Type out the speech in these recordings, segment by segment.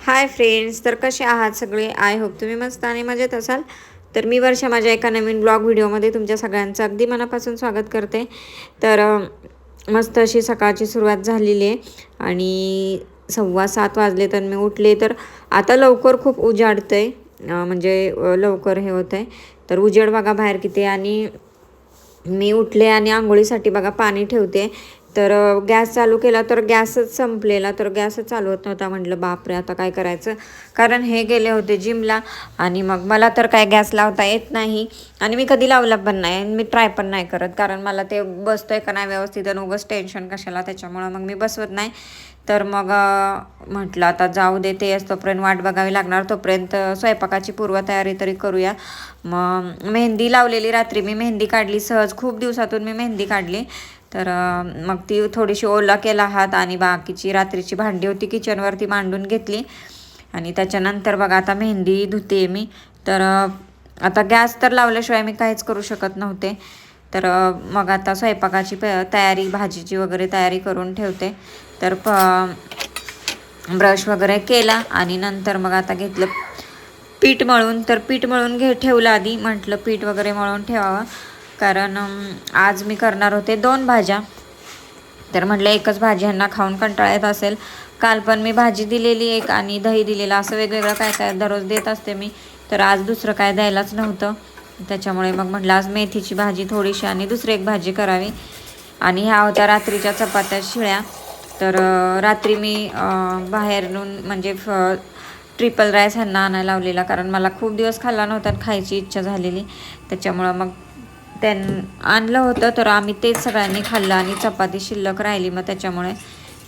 Hi friends तर कसे आहात सगळे? आय होप तुम्ही मस्त आणि मजेत असाल. तर मी वर्षा माझ्या एका नवीन ब्लॉग व्हिडिओमध्ये तुमच्या सगळ्यांचं अगदी मनापासून स्वागत करते. तर मस्त अशी सकाळची सुरुवात झालेली आहे आणि सव्वा सात वाजले तर मी उठले. तर आता लवकर खूप उजाडतं आहे म्हणजे लवकर हे होतं आहे तर उजेड बघा बाहेर किती आणि मी उठले आणि आंघोळीसाठी बघा पाणी ठेवते. तर गॅस चालू केला तर गॅसच संपलेला तर गॅसच चालू होत नव्हता. म्हटलं बापरे आता काय करायचं? कारण हे गेले होते जिमला आणि मग मला तर काय गॅस लावता येत नाही. आणि मी कधी लावला पण नाही आणि मी ट्राय पण नाही करत. कारण मला ते बसतोय का नाही व्यवस्थित आणि उगंच टेन्शन कशाला त्याच्यामुळं मग मी बसवत नाही. तर मग म्हटलं आता जाऊ दे ते तोपर्यंत वाट बघावी लागणार. तोपर्यंत स्वयंपाकाची पूर्वतयारी तरी करूया. मग मेहंदी लावलेली रात्री. मी मेहंदी काढली सहज. खूप दिवसातून मी मेहंदी काढली. तर मग ती थोडीशी ओला केला हात आणि बाकीची रात्रीची भांडी होती किचनवरती मांडून घेतली. आणि त्याच्यानंतर बघा आता मेहंदी धुते मी. तर आता गॅस तर लावल्याशिवाय मी काहीच करू शकत नव्हते. तर मग आता स्वयंपाकाची प तयारी भाजीची वगैरे तयारी करून ठेवते. तर प ब्रश वगैरे केला आणि नंतर मग आता घेतलं पीठ मळून. तर पीठ मळून घे ठेवलं आधी. म्हटलं पीठ वगैरे मळून ठेवावं. कारण आज मी करणार होते दोन भाज्या. तर म्हटलं एकच भाजी ह्यांना खाऊन कंटाळा येत असेल. काल पण मी भाजी दिलेली एक आणि दही दिलेलं असं वेगवेगळं काय काय दररोज देत असते मी. तर आज दुसरं काय द्यायलाच नव्हतं. त्याच्यामुळे मग म्हटलं आज मेथीची भाजी थोडीशी आणि दुसरी एक भाजी करावी. आणि ह्या होत्या रात्रीच्या चपात्या शिळ्या. तर रात्री मी बाहेरून म्हणजे फ ट्रिपल राईस ह्यांना आणायला लावलेला. कारण मला खूप दिवस खाल्ला नव्हता आणि खायची इच्छा झालेली. त्याच्यामुळं मग त्यां आणलं होतं तर आम्ही तेच सगळ्यांनी खाल्लं आणि चपाती शिल्लक राहिली. मग त्याच्यामुळे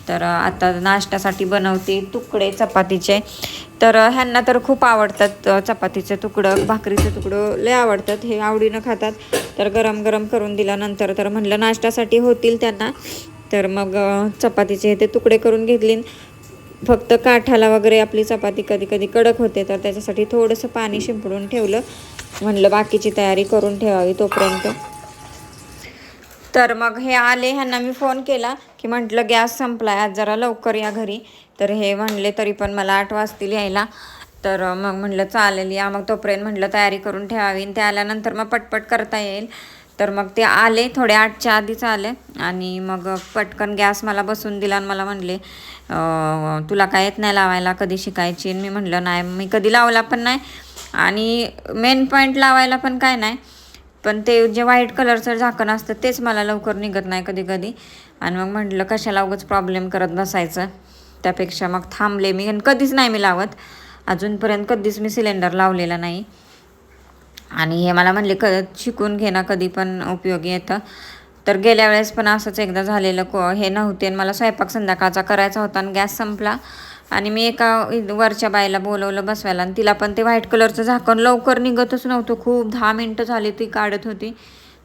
तर आता नाश्त्यासाठी बनवते तुकडे चपातीचे. तर ह्यांना तर खूप आवडतात चपातीचे तुकडं भाकरीचे तुकडं लय आवडतात हे आवडीनं खातात. तर गरम गरम करून दिल्यानंतर तर म्हणलं नाश्त्यासाठी होतील त्यांना. तर मग चपातीचे हे ते तुकडे करून घेतली. फक्त काठाला वगैरे आपली चपाती कधी कधी कडक होते तर त्याच्यासाठी थोडंसं पाणी शिंपडून ठेवलं. म्हणलं बाकीची तयारी करून ठेवावी तोपर्यंत. तर मग हे आले ह्यांना मी फोन केला की म्हटलं गॅस संपलाय आज जरा लवकर या घरी. तर हे म्हणले तरी पण मला आठ वाजतील यायला. तर मग म्हटलं चालेल या. मग तोपर्यंत म्हटलं तयारी करून ठेवावी. ते आल्यानंतर मग पटपट करता येईल. तर मग ते आले थोडे आठच्या आधीच आले. आणि मग पटकन गॅस मला बसून दिला आणि मला म्हणले तुला काय येत नाही लावायला कधी शिकायची? मी म्हटलं नाही मी कधी लावला पण नाही. आणि मेन पॉईंट लावायला पण काय नाही. पण ते जे व्हाईट कलरचं झाकण असतं तेच मला लवकर निघत नाही कधी कधी आणि मग म्हटलं कशाला उगाच प्रॉब्लेम करत बसायचं? त्यापेक्षा मग थांबले मी. आणि कधीच नाही मी लावत. अजूनपर्यंत कधीच मी सिलेंडर लावलेला नाही. आणि हे मला म्हणले क शिकून घेणं कधी पण उपयोगी येतं. तर गेल्या वेळेस पण असंच एकदा झालेलं को हे नव्हते. आणि मला स्वयंपाक संध्याकाळचा करायचा होता आणि गॅस संपला. आणि मी एका वरच्या बाईला बोलवलं बसवायला आणि तिला पण ते व्हाईट कलरचं झाकण लवकर निघतच नव्हतं. खूप दहा मिनटं झाली ती काढत होती.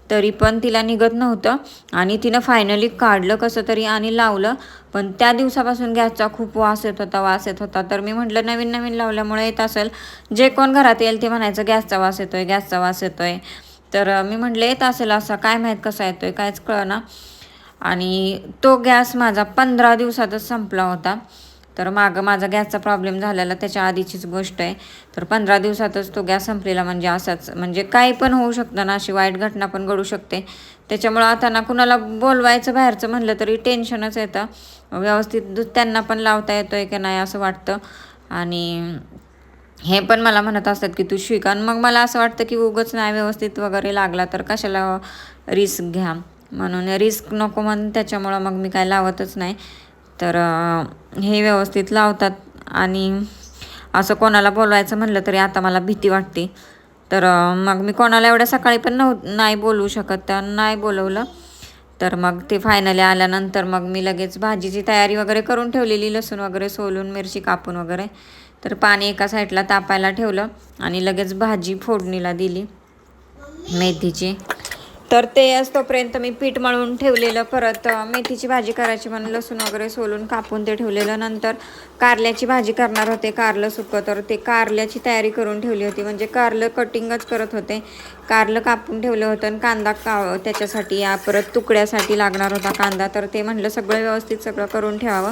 तरी पण तिला निघत नव्हतं. आणि तिनं फायनली काढलं कसं तरी आणि लावलं. पण त्या दिवसापासून गॅसचा खूप वास येत होता वास येत होता. तर मी म्हटलं नवीन नवीन लावल्यामुळे येत असेल. जे कोण घरात येईल ते म्हणायचं गॅसचा वास येतोय गॅसचा वास येतोय. तर मी म्हटलं येत असेल असा. काय माहीत कसा येतोय कायच कळना. आणि तो गॅस माझा पंधरा दिवसातच संपला होता. तर मागं माझा गॅसचा प्रॉब्लेम झालेला त्याच्या आधीचीच गोष्ट आहे. तर पंधरा दिवसातच तो गॅस संपलेला म्हणजे असाच. म्हणजे काही पण होऊ शकतं ना अशी वाईट घटना पण घडू शकते. त्याच्यामुळं आता ना कुणाला बोलवायचं बाहेरचं म्हणलं तरी टेन्शनच येतं व्यवस्थित दूध त्यांना पण लावता येतोय की नाही असं वाटतं. आणि हे पण मला म्हणत असतात की तू शिक. आणि मग मला असं वाटतं की उगच नाही व्यवस्थित वगैरे लागला तर कशाला रिस्क घ्या. म्हणून रिस्क नको म्हणून त्याच्यामुळं मग मी काय लावतच नाही. तर हे व्यवस्थित लावतात. आणि असं कोणाला बोलवायचं म्हणलं तरी आता मला भीती वाटते. तर मग मी कोणाला एवढ्या सकाळी पण नव्ह नाही बोलवू शकत. तर नाही बोलवलं. तर मग ते फायनली आल्यानंतर मग मी लगेच भाजीची तयारी वगैरे करून ठेवलेली. लसूण वगैरे सोलून मिरची कापून वगैरे. तर पाणी एका साईडला तापायला ठेवलं आणि लगेच भाजी फोडणीला दिली. मेथीची. तर ते असतोपर्यंत मी पीठ मळून ठेवलेलं परत मेथीची भाजी करायची म्हणून लसूण वगैरे सोलून कापून ते ठेवलेलं. नंतर कारल्याची भाजी करणार होते कारलं सुकं. तर ते कारल्याची तयारी करून ठेवली होती. म्हणजे कारलं कटिंगच करत होते. कारलं कापून ठेवलं होतं आणि कांदा का त्याच्यासाठी या परत तुकड्यासाठी लागणार होता कांदा. तर ते म्हणलं सगळं व्यवस्थित सगळं करून ठेवावं.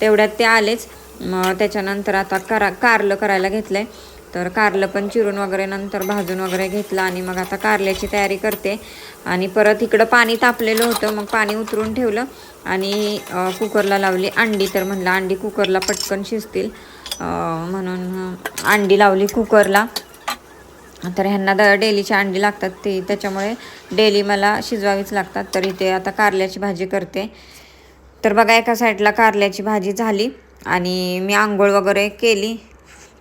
तेवढ्यात ते आलेच. मग त्याच्यानंतर आता करा कारलं करायला घेतलं आहे तर कारलं पण चिरून वगैरे नंतर भाजून वगैरे घेतलं आणि मग आता कारल्याची तयारी करते. आणि परत इकडं पाणी तापलेलं होतं मग पाणी उतरून ठेवलं आणि कुकरला लावली अंडी तर म्हणलं अंडी कुकरला पटकन शिजतील. म्हणून अंडी लावली कुकरला. तर ह्यांना द डेलीची अंडी लागतात ती त्याच्यामुळे डेली मला शिजवावीच लागतात. तर इथे आता कारल्याची भाजी करते. तर बघा एका साईडला कारल्याची भाजी झाली आणि मी आंघोळ वगैरे केली.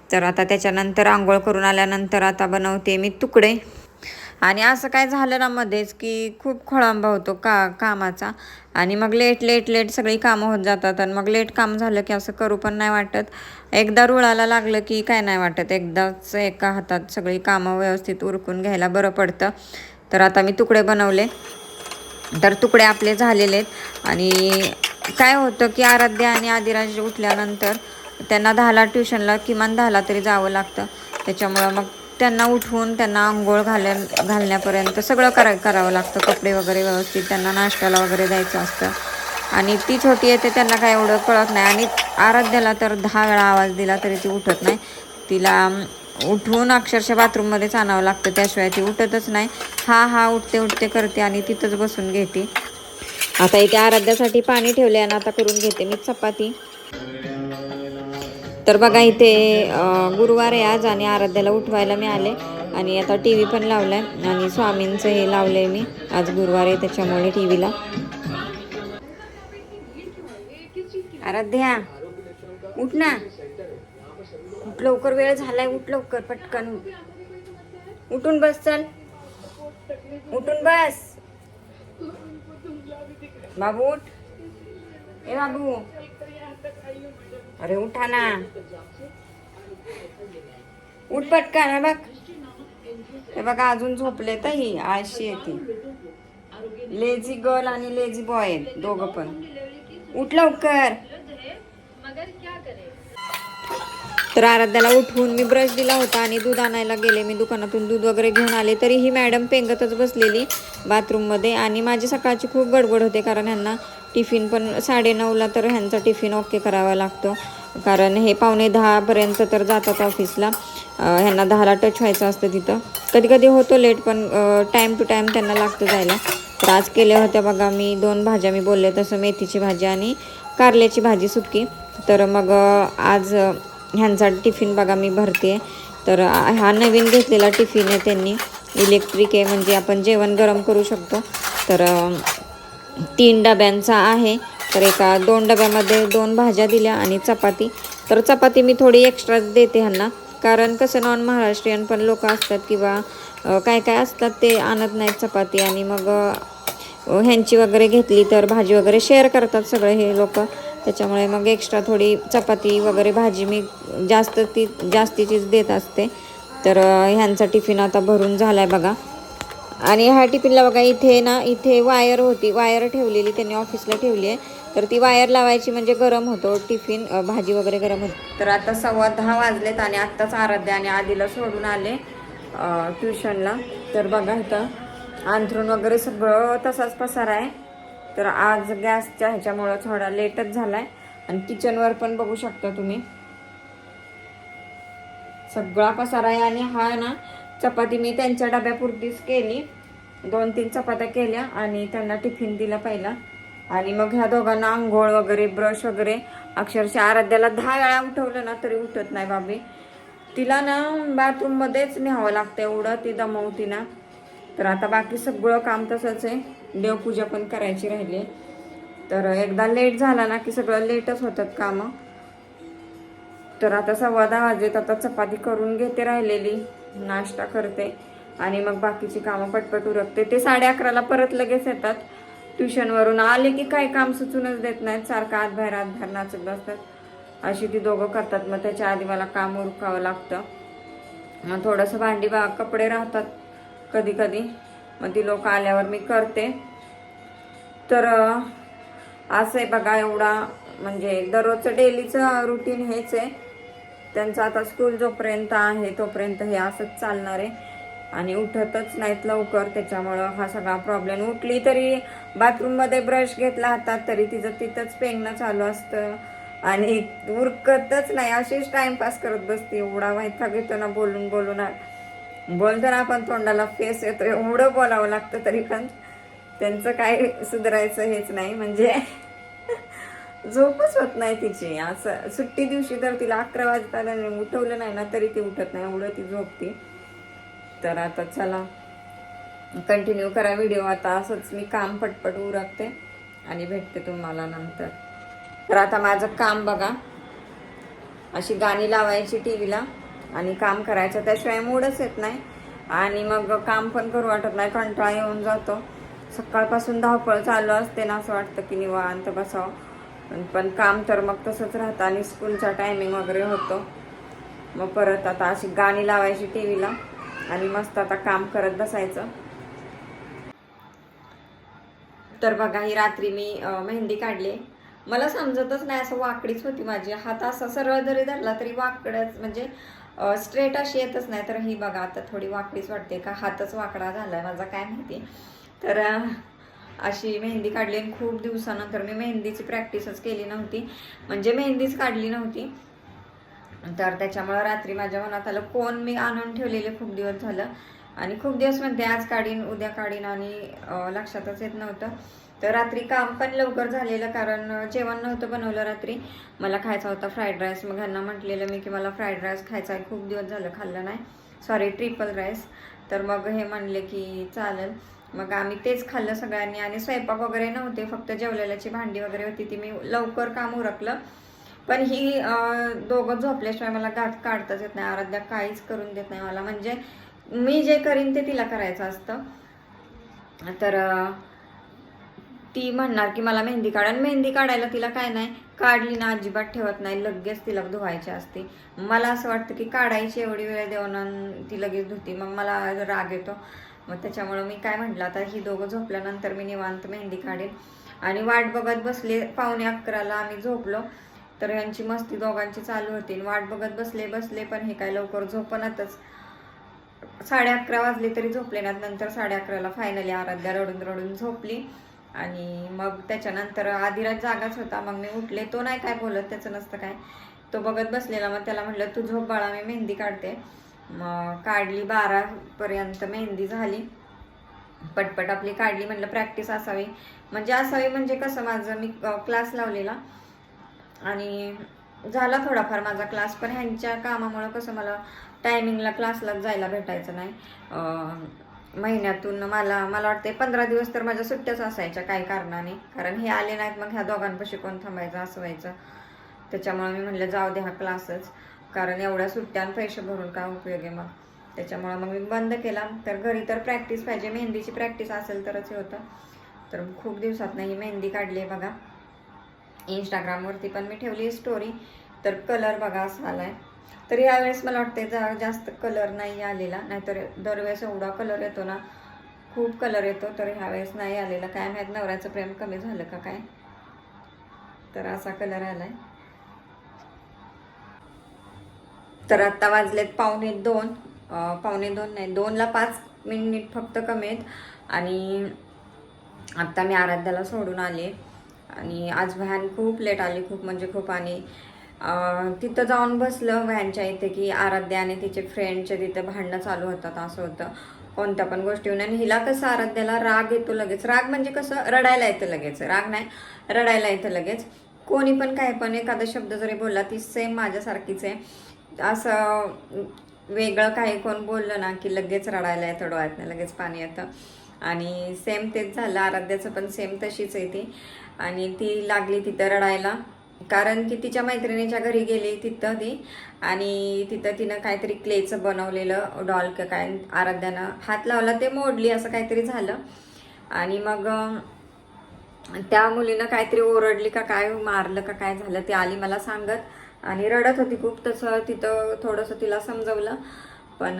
तर आता त्याच्यानंतर आंघोळ करून आल्यानंतर आता बनवते मी तुकडे. आणि असं काय झालं ना मध्येच की खूप खोळांबा होतो का कामाचा. आणि मग लेट लेट लेट सगळी कामं होत जातात आणि मग लेट काम झालं की असं करू पण नाही वाटत. एकदा रुळाला लागलं की काय नाही वाटत. एकदाच एका हातात सगळी कामं व्यवस्थित उरकून घ्यायला बरं पडतं. तर आता मी तुकडे बनवले. तर तुकडे आपले झालेले आहेत. आणि काय होतं की आराध्या आणि आदिराज उठल्यानंतर त्यांना दहाला ट्युशनला किमान दहाला तरी जावं लागतं. त्याच्यामुळं मग त्यांना उठवून त्यांना आंघोळ घाल्या घालण्यापर्यंत सगळं करा करावं लागतं. कपडे वगैरे व्यवस्थित त्यांना नाश्त्याला वगैरे द्यायचं असतं. आणि ती छोटी येते त्यांना काय एवढं कळत नाही. आणि आराध्याला तर दहा वेळा आवाज दिला तरी ती उठत नाही. तिला उठवून अक्षरशः बाथरूममध्येच आणावं लागतं. त्याशिवाय ती उठतच नाही. हा हा उठते उठते करते आणि तिथंच बसून घेते. आता इथे आराध्यासाठी पाणी ठेवले आणि आता करून घेते मी चपाती. तर बघा इथे गुरुवार आहे आज आणि आराध्याला उठवायला मी आले आणि आता टी व्ही पण लावलाय आणि स्वामींचं हे लावलंय मी. आज गुरुवार आहे त्याच्यामुळे टी व्हीला आराध्या उठ ना. उठ लवकर वेळ झालाय उठ लवकर पटकन. उठून बस चल. उठून बस. बाबू उठ. ए बाबू. अरे उठा ना. उठ पटका ना बघ. हे बघा अजून झोपले तर ही आळशी येते लेझी गर्ल आणि लेझी बॉय आहेत दोघं पण. उठ लवकर. तर आराध्याला उठवून मी ब्रश दिला होता आणि दूध आणायला गेले. मी दुकानातून दूध वगैरे घेऊन आले तरी ही मॅडम पेंगतच बसलेली बाथरूममध्ये. आणि माझी सकाळची खूप गडबड होते कारण ह्यांना टिफिन पण साडेनऊला तर ह्यांचा टिफिन ओके करावा लागतो. कारण हे पावणे दहापर्यंत तर जातात ऑफिसला. ह्यांना दहाला टच व्हायचं असतं तिथं. कधी कधी होतो लेट पण टाईम टू टाईम त्यांना लागतं जायला. तर आज केल्या होत्या बघा मी दोन भाज्या मी बोलले तसं मेथीची भाजी आणि कारल्याची भाजी सुकी. तर मग आज ह्यांचा टिफिन बघा मी भरते. तर हा नवीन घेतलेला टिफिन आहे त्यांनी. इलेक्ट्रिक आहे म्हणजे आपण जेवण गरम करू शकतो. तर तीन डब्यांचा आहे. तर एका दोन डब्यामध्ये दोन भाज्या दिल्या आणि चपाती. तर चपाती मी थोडी एक्स्ट्रा देते ह्यांना. कारण कसं नॉन महाराष्ट्रीयन पण लोक असतात किंवा काय काय असतात ते आणत नाहीत चपाती. आणि मग ह्यांची वगैरे घेतली तर भाजी वगैरे शेअर करतात सगळे हे लोक. त्याच्यामुळे मग एक्स्ट्रा थोडी चपाती वगैरे भाजी मी जास्त ती जास्तीचीच देत असते. तर ह्यांचा टिफिन आता भरून झाला आहे बघा. आणि ह्या टिफिनला बघा इथे ना इथे वायर होती. वायर ठेवलेली त्यांनी ऑफिसला ठेवली आहे. तर ती वायर लावायची म्हणजे गरम होतो. टिफिन भाजी वगैरे गरम होते. तर आता सव्वा दहा वाजलेत आणि आत्ताच आराध्या आणि आधीला सोडून आले ट्युशनला. तर बघा इथं अंथरूण वगैरे सगळं तसाच पसार आहे. तर आज गॅसच्या ह्याच्यामुळं थोडा लेटच झाला आहे आणि किचनवर पण बघू शकता तुम्ही. सगळा पसारा आहे आणि हा ना चपाती मी त्यांच्या डब्यापुरतीच केली. दोन तीन चपात्या केल्या आणि त्यांना टिफिन दिला पहिला. आणि मग ह्या दोघांना आंघोळ वगैरे ब्रश वगैरे अक्षरशः आराध्याला दहा वेळा उठवलं ना तरी उठत नाही बाबी तिला ना बाथरूममध्येच न्यावं लागतं एवढं ती दमवती ना. तर आता बाकी सगळं काम तसंच आहे. देवपूजा पण करायची राहिली. आहे. तर एकदा लेट झाला ना की सगळं लेटच होतात कामं. तर आता सव्वा दहा वाजेत आता चपाती करून घेते राहिलेली. नाश्ता करते आणि मग बाकीची कामं पटपट उरकते. ते साडे अकराला परत लगेच येतात. ट्युशनवरून आले की काही काम सुचूनच देत नाहीत. सारखं आत बाहेर आत बाहेर नाचत बसतात. अशी ती दोघं करतात. मग त्याच्या आधी मला काम उरकावं लागतं. मग थोडंसं भांडी बा कपडे राहतात कधी कधी मग ती लोक आल्यावर मी करते. तर असं आहे बघा एवढा. म्हणजे दररोजचं डेलीचं रुटीन हेच आहे. त्यांचं आता स्कूल जोपर्यंत आहे तोपर्यंत हे असंच चालणार आहे. आणि उठतच नाहीत लवकर त्याच्यामुळं हा सगळा प्रॉब्लेम उठली तरी बाथरूममध्ये ब्रश घेतला हातात तरी तिचं तिथंच पेंगणं चालू असतं. आणि उरकतच नाही अशीच टाइमपास करत बसते. एवढा वैताग येतो ना बोलून बोलून. बोलताना आपण तोंडाला फेस येतो एवढं बोलावं लागतं तरी पण. त्यांचं काय सुधारायचं हेच नाही म्हणजे झोपच होत नाही तिची. असं सुट्टी दिवशी तर तिला अकरा वाजताला उठवलं नाही ना तरी ती उठत नाही. एवढं ती झोपते. तर आता चला. कंटिन्यू करा व्हिडिओ आता. असंच मी काम पटपट उरकते आणि भेटते तुम्हाला नंतर. तर आता माझं काम बघा. अशी गाणी लावायची टी व्हीला आणि काम करायचं. त्याशिवाय मूडच येत नाही. आणि मग काम पण करू वाटत नाही. कंटाळा येऊन जातो. सकाळपासून धावपळ चालू असते ना असं वाटतं की निवांत बसावं. पण- पण काम तर मग तसंच राहतं आणि स्कूलचा टायमिंग वगैरे होतो. मग परत आता अशी गाणी लावायची टी व्हीला आणि मस्त आता काम करत बसायचं. तर बघा ही रात्री मी मेहंदी काढली. मला समजतच नाही असं वाकडीच होती माझी. हात असा सरळ जरी धरला तरी वाकडच म्हणजे स्ट्रेट अशी येतच नाही. तर ही बघा आता थोडी वाकडीच वाटते का? हातच वाकडा झाला आहे माझा काय माहिती. तर अशी मेहंदी काढली आणि खूप दिवसानंतर मी मेहंदीची प्रॅक्टिसच केली नव्हती. म्हणजे मेहंदीच काढली नव्हती. तर त्याच्यामुळं रात्री माझ्या मनात आलं कोण मी आणून ठेवलेले खूप दिवस झालं. आणि खूप दिवस म्हणते आज काढीन उद्या काढीन आणि लक्षातच येत नव्हतं. तर रात्री काम पण लवकर झालेलं कारण जेवण नव्हतं बनवलं रात्री. मला खायचा होता फ्राईड राईस मग ह्यांना म्हटलेलं मी की मला फ्राईड राईस खायचा आहे खूप दिवस झालं खाल्लं नाही. सॉरी ट्रिपल राईस तर मग हे म्हणले की चालेल. मग आम्ही तेच खाल्लं सगळ्यांनी आणि स्वयंपाक वगैरे नव्हते फक्त जेवलेल्याची भांडी वगैरे होती ती मी लवकर काम उरकलं. पण ही दोघं झोपल्याशिवाय मला गाठ काढताच येत नाही आराध्या काहीच करून देत नाही मला. म्हणजे मी जे करीन ते तिला करायचं असतं. तर ती म्हणणार की मला मेहंदी काढ. आणि मेहंदी काढायला तिला काय नाही काढली ना अजिबात ठेवत नाही लगेच तिला धुवायची असते. मला असं वाटतं की काढायची एवढी वेळ देऊन ती लगेच धुती. मग मला राग येतो. मग त्याच्यामुळं मी काय म्हटलं आता ही दोघं झोपल्यानंतर मी निवांत मेहंदी काढेन. आणि वाट बघत बसले पावणे अकराला आम्ही झोपलो. तर यांची मस्ती दोघांची चालू होती. वाट बघत बसले बसले पण हे काय लवकर झोपणातच साडे अकरा वाजले तरी झोपले नात नंतर साडे अकराला फायनली आराध्या रडून रडून झोपली. आणि मग त्याच्यानंतर आधीरात जागाच होता. मग मी उठले. तो नाही काय बोलत त्याचं नसतं काय. तो बघत बसलेला. मग त्याला म्हटलं तू झोप बाळा मी मेहंदी काढते. मग काढली बारापर्यंत मेहंदी झाली. पटपट आपली काढली म्हटलं प्रॅक्टिस असावी. म्हणजे असावी म्हणजे कसं माझं मी क्लास लावलेला. आणि झाला थोडाफार माझा क्लास पण ह्यांच्या कामामुळं कसं मला टायमिंगला क्लासला जायला भेटायचं नाही. महिन्यातून मला मला वाटते पंधरा दिवस तर माझ्या सुट्ट्याच असायच्या काही कारणाने. कारण हे आले नाहीत मग ह्या दोघांपाशी कोण थांबायचं असं व्हायचं त्याच्यामुळे मी म्हणलं जाऊ दे हा क्लासच कारण एवढ्या सुट्ट्या पैसे भरून काय उपयोग आहे मग? त्याच्यामुळे मग मी बंद केला. तर घरी तर प्रॅक्टिस पाहिजे. मेहंदीची प्रॅक्टिस असेल तरच हे होतं. तर खूप दिवसात नाही मेहंदी काढली आहे बघा. इंस्टाग्रामवरती पण मी ठेवली स्टोरी तर कलर बघा असा आहे तर यावेळेस मला वाटते जा जास्त कलर नाही आलेला. नाहीतर दरवेळेस एवढा कलर येतो ना खूप कलर येतो. तर ह्यावेळेस नाही आलेला. काय माहीत नवऱ्याचं प्रेम कमी झालं का काय? तर असा कलर आला आहे तर आत्ता वाजलेत पावणे दोन पावणे दोन नाही दोनला पाच मिनिट फक्त कमी आहेत आणि आत्ता मी आराध्याला सोडून आले. आणि आज व्हॅन खूप लेट आली खूप म्हणजे खूप आणि तिथं जाऊन बसलं व्हॅनच्या इथे की आराध्या आणि तिचे फ्रेंडचे तिथं भांडणं चालू होतात असं होतं. कोणत्या पण गोष्टीहून आणि हिला कसं आराध्याला राग येतो लगेच. राग म्हणजे कसं? रडायला येतं लगेच. राग नाही रडायला येतं लगेच. कोणी पण काही पण एखादा शब्द जरी बोलला ती सेम माझ्यासारखीच आहे. असं वेगळं काही कोण बोललं ना की लगेच रडायला येतं डोळ्यातनं लगेच पाणी येतं. आणि सेम तेच झालं आराध्याचं पण सेम तशीच आहे ती. आणि ती लागली तिथं रडायला. कारण की तिच्या मैत्रिणीच्या घरी गेली तिथं ती. आणि तिथं तिनं काहीतरी क्लेचं बनवलेलं डॉल का काय आराध्यानं हात लावला ते मोडली असं काहीतरी झालं. आणि मग त्या मुलीनं काहीतरी ओरडली का काय मारलं का काय झालं ते आली मला सांगत. आणि रडत होती खूप तसं तिथं थोडंसं तिला समजवलं. पण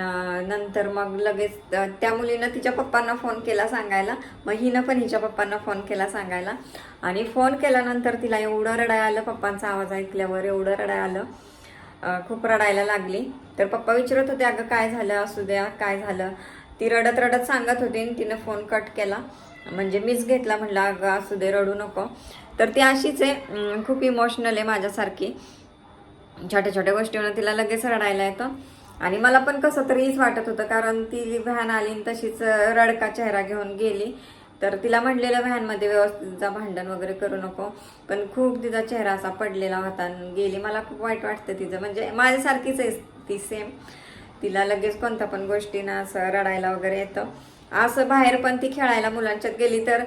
नंतर मग लगेच त्या मुलीनं तिच्या पप्पांना फोन केला सांगायला. मग हिनं पण हिच्या पप्पांना फोन केला सांगायला. आणि फोन केल्यानंतर तिला एवढं रडाय आलं पप्पांचा आवाज ऐकल्यावर एवढं रडाय आलं. खूप रडायला लागली. तर पप्पा विचारत होते अगं काय झालं? असू द्या काय झालं? ती रडत रडत सांगत होती आणि तिनं फोन कट केला. म्हणजे मीच घेतला म्हणलं अगं असू दे रडू नको. तर ती अशीच आहे खूप इमोशनल आहे माझ्यासारखी. छोट्या छोट्या गोष्टीवर तिला लगेच रडायला येतं. आणि मला पण कसं तरीच वाटत होतं कारण ती व्हॅन आली आणि तशीच रडका चेहरा घेऊन गेली. तर तिला म्हणलेलं व्हॅनमध्ये व्यवस्थितचा भांडण वगैरे करू नको. पण खूप तिचा चेहरा असा पडलेला होता आणि गेली. मला खूप वाईट वाटतं तिचं. म्हणजे माझ्यासारखीच आहे ती सेम तिला लगेच कोणत्या पण गोष्टीनं असं रडायला वगैरे येतं. असं बाहेर पण ती खेळायला मुलांच्यात गेली तर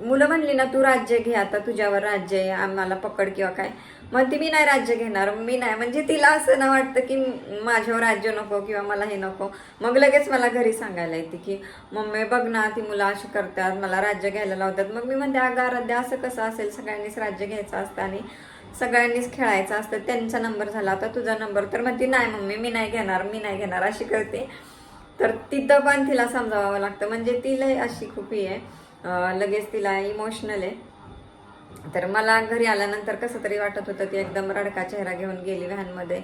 मुलं म्हणली ना तू राज्य घे आता तुझ्यावर राज्य आहे आम्हाला पकड किंवा काय. म्हणते मी नाही राज्य घेणार मी नाही. म्हणजे तिला असं ना वाटतं की माझ्यावर राज्य नको किंवा मला हे नको. मग लगेच मला घरी सांगायला येते की मम्मी बघ ना ती मुलं अशी करतात मला राज्य घ्यायला लावतात. मग मी म्हणते अगं आराध्य असं कसं असेल? सगळ्यांनीच राज्य घ्यायचं असतं आणि सगळ्यांनीच खेळायचं असतं. त्यांचा नंबर झाला आता तुझा नंबर. तर म्हणते नाही मम्मी मी नाही घेणार मी नाही घेणार अशी करते. तर तिथं पण तिला समजावावं लागतं. म्हणजे तिला अशी खूप ही आहे. लगेच तिला इमोशनल आहे. तर मला घरी आल्यानंतर कसं तरी वाटत होतं ती एकदम रडका चेहरा घेऊन गेली व्हॅनमध्ये.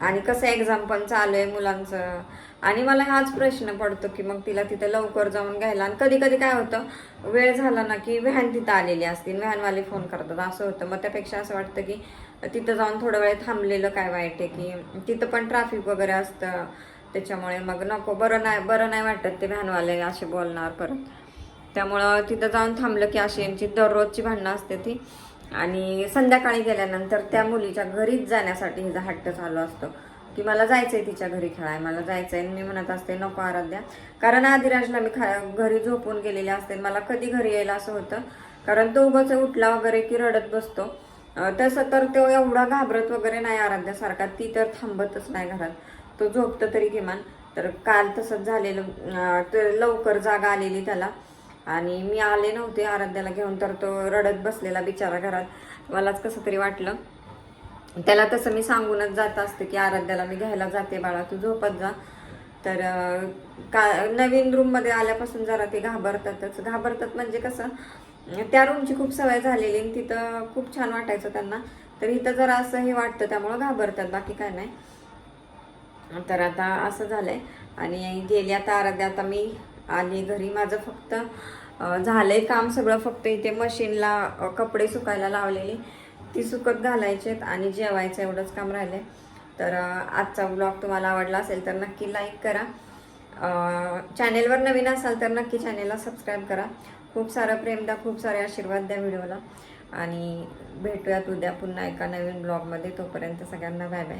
आणि कसं एक्झाम पण चालू आहे मुलांचं. आणि मला हाच प्रश्न पडतो की मग तिला तिथं लवकर जाऊन घ्यायला. आणि कधी कधी काय होतं वेळ झाला ना की व्हॅन तिथं आलेली असतील व्हॅनवाले फोन करतात. असं होतं. मग त्यापेक्षा असं वाटतं की तिथं जाऊन थोडा वेळ थांबलेलं काय वाईट आहे की तिथं पण ट्रॅफिक वगैरे असतं. त्याच्यामुळे मग नको. बरं नाही बरं नाही वाटत ते व्हॅनवाले असे बोलणार परत. त्यामुळं तिथं जाऊन थांबलं की अशी यांची दररोजची भांडणं असते ती. आणि संध्याकाळी गेल्यानंतर त्या मुलीच्या घरीच जाण्यासाठी हिचा हट्ट चालू असतो. की मला जायचंय तिच्या घरी खेळाय मला जायचंय. आणि मी म्हणत असते नको आराध्या. कारण आदिराजला मी खा घरी झोपून गेलेले असते. मला कधी घरी यायला असं होतं. कारण तो उगाच उठला वगैरे की रडत बसतो. तसं तर तो एवढा घाबरत वगैरे नाही आराध्यासारखा ती तर थांबतच नाही घरात. तो झोपतं तरी किमान. तर काल तसंच झालेलं. तर लवकर जागा आलेली त्याला. आणि मी आले नव्हते आराध्याला घेऊन तर तो रडत बसलेला बिचारा घरात. मलाच कसं तरी वाटलं. त्याला तसं मी सांगूनच जात असते की आराध्याला मी घ्यायला जाते बाळा तू झोपत जा. तर का नवीन रूममध्ये आल्यापासून जरा ते घाबरतातच. घाबरतात म्हणजे कसं त्या रूमची खूप सवय झालेली आणि तिथं खूप छान वाटायचं त्यांना. तर इथं जरा असं हे वाटतं त्यामुळं घाबरतात बाकी काय नाही. तर आता असं झालंय. आणि गेली आता आराध्या आता मी आणि घरी माझं फक्त झालं आहे काम सगळं फक्त इथे मशीनला कपडे सुकायला लावलेली. ती सुकत घालायचेत आणि जेवायचं एवढंच काम राहिलं आहे तर आजचा ब्लॉग तुम्हाला आवडला असेल तर नक्की लाईक करा. चॅनेलवर नवीन असाल तर नक्की चॅनेलला सबस्क्राईब करा. खूप सारं प्रेम द्या खूप सारे आशीर्वाद द्या व्हिडिओला. आणि भेटूयात उद्या पुन्हा एका नवीन ब्लॉगमध्ये तोपर्यंत सगळ्यांना बाय बाय